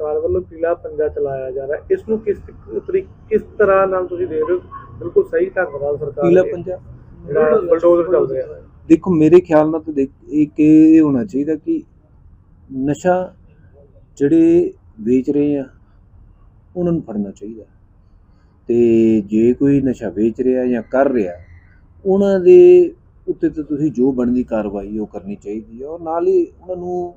ਸਰਕਾਰ ਵੱਲੋਂ ਪੀਲਾ ਪੰਜਾ ਚਲਾਇਆ ਜਾ ਰਿਹਾ। ਇਸ ਨੂੰ ਕਿਸ ਤਰੀਕੇ ਕਿਸ ਤਰ੍ਹਾਂ ਨਾਲ ਤੁਸੀਂ ਦੇ ਰਹੇ ਹੋ? ਬਿਲਕੁਲ ਸਹੀ ਢੰਗ ਨਾਲ ਸਰਕਾਰ ਪੀਲਾ ਪੰਜਾ। ਜਿਹੜਾ ਬਲਡੋਜ਼ਰ ਚੱਲ ਰਿਹਾ। ਦੇਖੋ ਮੇਰੇ ਖਿਆਲ ਨਾਲ ਤਾਂ ਦੇਖ ਇੱਕ ਇਹ ਹੋਣਾ ਚਾਹੀਦਾ ਕਿ ਨਸ਼ਾ ਜਿਹੜੇ ਵੇਚ ਰਹੇ ਆ ਉਹਨਾਂ ਨੂੰ ਫੜਨਾ ਚਾਹੀਦਾ। ਤੇ ਜੇ ਕੋਈ ਨਸ਼ਾ ਵੇਚ ਰਿਹਾ ਜਾਂ ਕਰ ਰਿਹਾ ਉਹਨਾਂ ਦੇ ਉੱਤੇ ਤਾਂ ਤੁਸੀਂ ਜੋ ਬਣਦੀ ਕਾਰਵਾਈ ਉਹ ਕਰਨੀ ਚਾਹੀਦੀ ਹੈ ਔਰ ਨਾਲ ਹੀ ਉਹਨਾਂ ਨੂੰ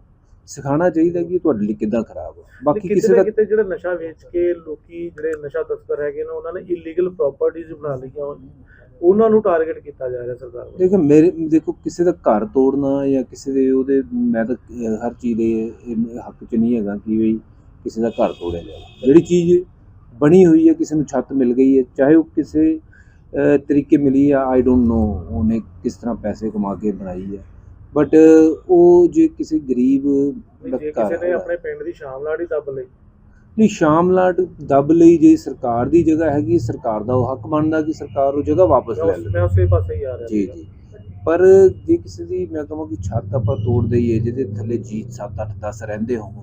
ਸਿਖਾਉਣਾ ਚਾਹੀਦਾ ਕਿ ਤੁਹਾਡੇ ਲਈ ਕਿੱਦਾਂ ਖਰਾਬ ਹੈ ਬਾਕੀ ਕਿਸੇ ਦਾ ਕਿਤੇ ਜਿਹੜਾ ਨਸ਼ਾ ਵੇਚ ਕੇ ਲੋਕੀ ਜਿਹੜੇ ਨਸ਼ਾ ਤਸਕਰ ਹੈਗੇ ਨੇ ਉਹਨਾਂ ਨੇ ਇਲੀਗਲ ਪ੍ਰਾਪਰਟੀਆਂ ਬਣਾ ਲਈਆਂ। ਉਹਨਾਂ ਨੂੰ ਟਾਰਗੇਟ ਕੀਤਾ ਜਾ ਰਿਹਾ ਸਰਕਾਰ ਵੱਲੋਂ। ਦੇਖੋ ਮੇਰੇ ਦੇਖੋ ਕਿਸੇ ਦਾ ਘਰ ਤੋੜਨਾ ਜਾਂ ਕਿਸੇ ਦੇ ਉਹਦੇ ਮੈਂ ਤਾਂ ਹਰ ਚੀਜ਼ ਦੇ ਹੱਕ 'ਚ ਨਹੀਂ ਹੈਗਾ ਕਿ ਵੀ ਕਿਸੇ ਦਾ ਘਰ ਤੋੜਿਆ ਜਾਵੇ। ਜਿਹੜੀ ਚੀਜ਼ ਬਣੀ ਹੋਈ ਹੈ ਕਿਸੇ ਨੂੰ ਛੱਤ ਮਿਲ ਗਈ ਹੈ ਚਾਹੇ ਉਹ ਕਿਸੇ ਤਰੀਕੇ ਮਿਲੀ ਆ ਆਈ ਡੋਨਟ ਨੋ ਉਹਨੇ ਕਿਸ ਤਰ੍ਹਾਂ ਪੈਸੇ ਕਮਾ ਕੇ ਬਣਾਈ ਹੈ। ਬਟ ਉਹ ਜੇ ਕਿਸੇ ਗਰੀਬ ਦਾ ਜੇ ਕਿਸੇ ਨੇ ਆਪਣੇ ਪਿੰਡ ਦੀ ਸ਼ਾਮ ਲਾੜੀ ਦੱਬ ਲਈ। ਨਹੀਂ ਸ਼ਾਮਲਾਟ ਦੱਬ ਲਈ ਜੇ ਸਰਕਾਰ ਦੀ ਜਗ੍ਹਾ ਹੈਗੀ ਸਰਕਾਰ ਦਾ ਉਹ ਹੱਕ ਬਣਦਾ ਕਿ ਸਰਕਾਰ ਉਹ ਜਗ੍ਹਾ ਵਾਪਸ ਲੈ ਲਵੇ। ਮੈਂ ਉਸੇ ਪਾਸੇ ਹੀ ਆ ਰਿਹਾ ਜੀ। ਜੀ। ਪਰ ਜੇ ਕਿਸੇ ਦੀ ਮੈਂ ਕਹਾਂ ਕਿ ਛੱਤ ਆਪਾਂ ਤੋੜ ਦਈਏ ਜਿਹਦੇ ਥੱਲੇ ਜੀ 7 8 10 ਰਹਿੰਦੇ ਹੋਣ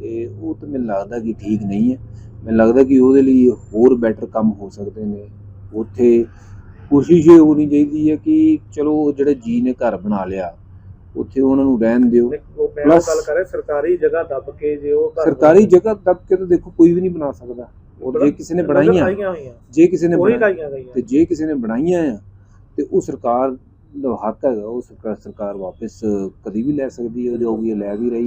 ਤੇ ਉਹ ਤਾਂ ਮੈਨੂੰ ਲੱਗਦਾ ਕਿ ਠੀਕ ਨਹੀਂ ਹੈ। ਮੈਨੂੰ ਲੱਗਦਾ ਕਿ ਉਹਦੇ ਲਈ ਹੋਰ ਬੈਟਰ ਕੰਮ ਹੋ ਸਕਦੇ ਨੇ। ਉੱਥੇ ਕੋਸ਼ਿਸ਼ ਇਹ ਹੋਣੀ ਚਾਹੀਦੀ ਹੈ ਕਿ ਚਲੋ ਜਿਹੜੇ ਜੀ ਨੇ ਘਰ ਬਣਾ ਲਿਆ ਉੱਥੇ ਉਹਨਾਂ ਨੂੰ ਰਹਿਣ ਦਿਓ। ਉਹ ਉਹ Plus- ਗੱਲ ਕਰ ਸਰਕਾਰੀ ਜਗ੍ਹਾ ਦੱਬ ਕੇ ਜੇ ਉਹ ਸਰਕਾਰੀ ਜਗ੍ਹਾ ਦੱਬ ਕੇ ਤਾਂ ਦੇਖੋ ਕੋਈ ਵੀ ਨਹੀਂ ਬਣਾ ਸਕਦਾ। ਔਰ ਜੇ ਕਿਸੇ ਨੇ ਬਣਾਈਆਂ ਜੇ ਕਿਸੇ ਨੇ ਉਹੀ ਤੇ ਜੇ ਕਿਸੇ ਨੇ ਬਣਾਈਆਂ ਆ ਤੇ ਉਹ ਸਰਕਾਰ ਦਾ ਹੱਕ ਹੈਗਾ ਉਹ ਸਰਕਾਰ ਸਰਕਾਰ ਵਾਪਸ ਕਦੀ ਵੀ ਲੈ ਸਕਦੀ ਹੈ ਜੋ ਵੀ ਲੈ ਵੀ ਰਹੀ